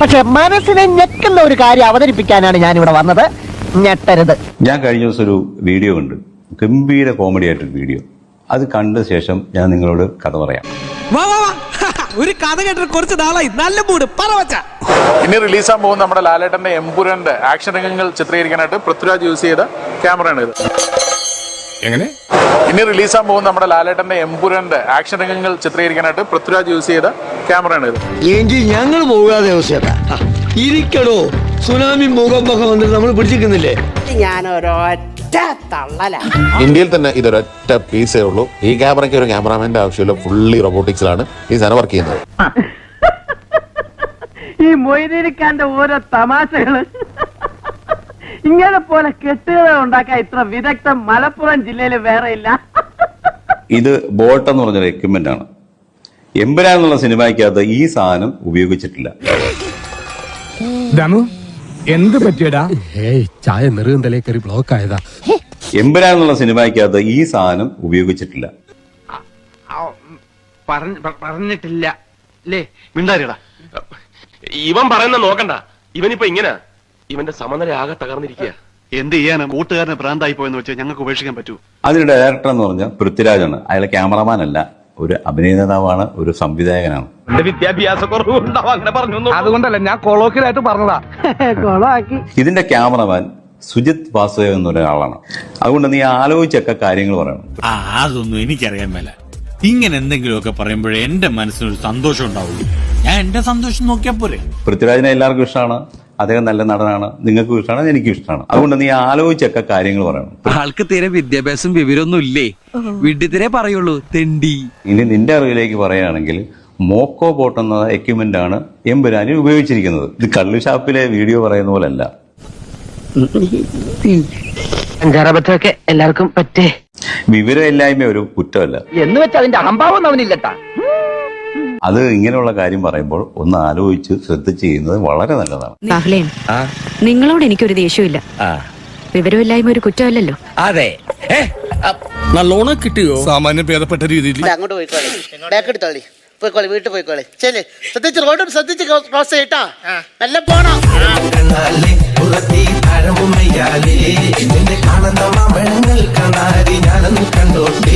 പക്ഷെ മനസ്സിനെ ഞെക്കുന്ന ഒരു കാര്യം അവതരിപ്പിക്കാനാണ് ഞാൻ ഇവിടെ വന്നത്. ഞെട്ടരുത്. ഞാൻ കഴിഞ്ഞ ദിവസം ഒരു വീഡിയോ ഉണ്ട് ഗംഭീര കോമഡി ആയിട്ടൊരു വീഡിയോ. അത് കണ്ട ശേഷം ഞാൻ നിങ്ങളോട് കഥ പറയാം. വാ വാ വാ. ഒരു കഥ കേട്ടിട്ട് കുറച്ച് നാളായി. നല്ല മൂട് പറവച്ച ഇനി റിലീസാൻ പോകുന്ന നമ്മുടെ ലാലേട്ടന്റെ എംപുരന്റെ ആക്ഷൻ രംഗങ്ങൾ ചിത്രീകരിക്കാനായിട്ട് പൃഥ്വിരാജ് യൂസ് ചെയ്ത ക്യാമറയാണ് ഇത് എങ്ങനെ? ഇനി റിലീസാൻ പോകുന്ന നമ്മുടെ ലാലേട്ടന്റെ എംപുരന്റെ ആക്ഷൻ രംഗങ്ങൾ ചിത്രീകരിക്കാനായിട്ട് പൃഥ്വിരാജ് യൂസ് ചെയ്ത ക്യാമറയാണ് ഇത്. എങ്കിൽ ഞങ്ങൾ പോകാതെ ഇരിക്കടോ. സുനാമി വന്നിട്ട് നമ്മൾ പിടിച്ചിരിക്കുന്നില്ലേ? ഞാൻ ഒരൊറ്റ തള്ളല. ഇന്ത്യയിൽ തന്നെ ഇതൊരൊറ്റ പീസേ ഉള്ളൂ. ഈ ക്യാമറയ്ക്ക് ഒരു ക്യാമറാമാന്റെ ആവശ്യമില്ല. ഫുള്ളി റോബോട്ടിക്സിലാണ് ഈ സാധനം വർക്ക് ചെയ്യുന്നത്. ഈ മൊയ്തീരിക്കാന്റെ ഓരോ തമാശകൾ. ഇങ്ങനെ പോലെ കെട്ടുകഥ ഉണ്ടാക്കാൻ ഇത്ര വിദഗ്ധം മലപ്പുറം ജില്ലയിൽ വേറെ ഇല്ല. ഇത് ബോട്ട് എന്ന് പറഞ്ഞൊരു എക്യുപ്മെന്റ് ആണ്. എമ്പുരാൻ എന്നുള്ള സിനിമയ്ക്കകത്ത് ഈ സാധനം ഉപയോഗിച്ചിട്ടില്ല. ദമു എന്ത് പറ്റിയടാ? ഏയ് ചായ നെറുകന്തലേ കയറി ബ്ലോക്ക് ആയതാ. എമ്പുരാൻ എന്നുള്ള സിനിമയ്ക്കകത്ത് ഈ സാധനം ഉപയോഗിച്ചിട്ടില്ല. പറഞ്ഞിട്ടില്ല. അല്ലേ മിണ്ടാരിടാ ഇവൻ പറയുന്ന നോക്കണ്ട. ഇവനിപ്പോ ഇങ്ങനെ. ഇവന്റെ സമനില ആകെ തകർന്നിരിക്കുക എന്ത് ചെയ്യാനും? കൂട്ടുകാരനെ പ്രാന്തായി പോയെന്ന് വെച്ചാൽ ഞങ്ങൾക്ക് ഉപേക്ഷിക്കാൻ പറ്റൂ. അതിന് ഡയറക്ടർ എന്ന് പറഞ്ഞാൽ പൃഥ്വിരാജാണ്. അയാൾ ക്യാമറമാൻ അല്ല ഒരു അഭിനേതാവാണ് ഒരു സംവിധായകനാണ്. അതുകൊണ്ടല്ല ഞാൻ കൊളോക്കിലായിട്ട് പറഞ്ഞതാ. കൊളാക്കി. ഇതിന്റെ ക്യാമറമാൻ സുജിത് വാസുദേവ് എന്ന ഒരാളാണ് അതുകൊണ്ട് നീ ആലോചിച്ചൊക്കെ കാര്യങ്ങൾ പറയണം. ആ അതൊന്നും എനിക്കറിയാൻ മേല. ഇങ്ങനെ എന്തെങ്കിലുമൊക്കെ പറയുമ്പോഴേ എന്റെ മനസ്സിനൊരു സന്തോഷം ഉണ്ടാവുള്ളൂ. ഞാൻ എന്റെ സന്തോഷം നോക്കിയാൽ പോരെ. പൃഥ്വിരാജിനെ എല്ലാവർക്കും ഇഷ്ടമാണ്. അദ്ദേഹം നല്ല നടനാണ് നിങ്ങൾക്കും ഇഷ്ടമാണ് എനിക്കും ഇഷ്ടമാണ്. അതുകൊണ്ട് നീ ആലോചിച്ചൊക്കെ കാര്യങ്ങൾ പറയണം. ആൾക്ക് തീരെ വിദ്യാഭ്യാസം വിവരമൊന്നും ഇല്ലേ? വിഡ്ഢിത്തിരെ പറയുള്ളൂ തെണ്ടി. ഇനി നിന്റെ അറിവിലേക്ക് പറയുകയാണെങ്കിൽ മോക്കോ ബോട്ട് എന്ന എക്യുപ്മെന്റ് ആണ് എമ്പുരാനി ഉപയോഗിച്ചിരിക്കുന്നത്. ഇത് കള്ളു ഷാപ്പിലെ വീഡിയോ പറയുന്ന പോലെ പോലല്ല. അഞ്ചാറബദ്ധമൊക്കെ എല്ലാവർക്കും പറ്റേ. വിവരമില്ലായ്മ ഒരു കുറ്റമല്ല. എന്ന് വെച്ചാൽ അതിന്റെ അഹംഭാവം അവനില്ലട്ടാ. അത് ഇങ്ങനെയുള്ള കാര്യം പറയുമ്പോൾ ഒന്ന് ആലോചിച്ച് ശ്രദ്ധിച്ച് ചെയ്യുന്നത് വളരെ നല്ലതാണ്. ബാഹ്ലേൻ നിങ്ങളോട് എനിക്കൊരു ദേഷ്യമില്ല. വിവരമില്ലായ്മ ഒരു കുറ്റമല്ലല്ലോ. അതെ. നല്ലോണം കിട്ടിയോ? സാമാന്യം ഭേദപ്പെട്ട രീതിയിൽ. അങ്ങോട്ട് പോയിക്കോളെ വീട്ടിൽ പോയിക്കോളെ ശ്രദ്ധിച്ച് റോഡും ശ്രദ്ധിച്ച് ക്രോസ് ചെയ്യട്ടാ. നല്ല പോണം. കണ്ടോട്ടി.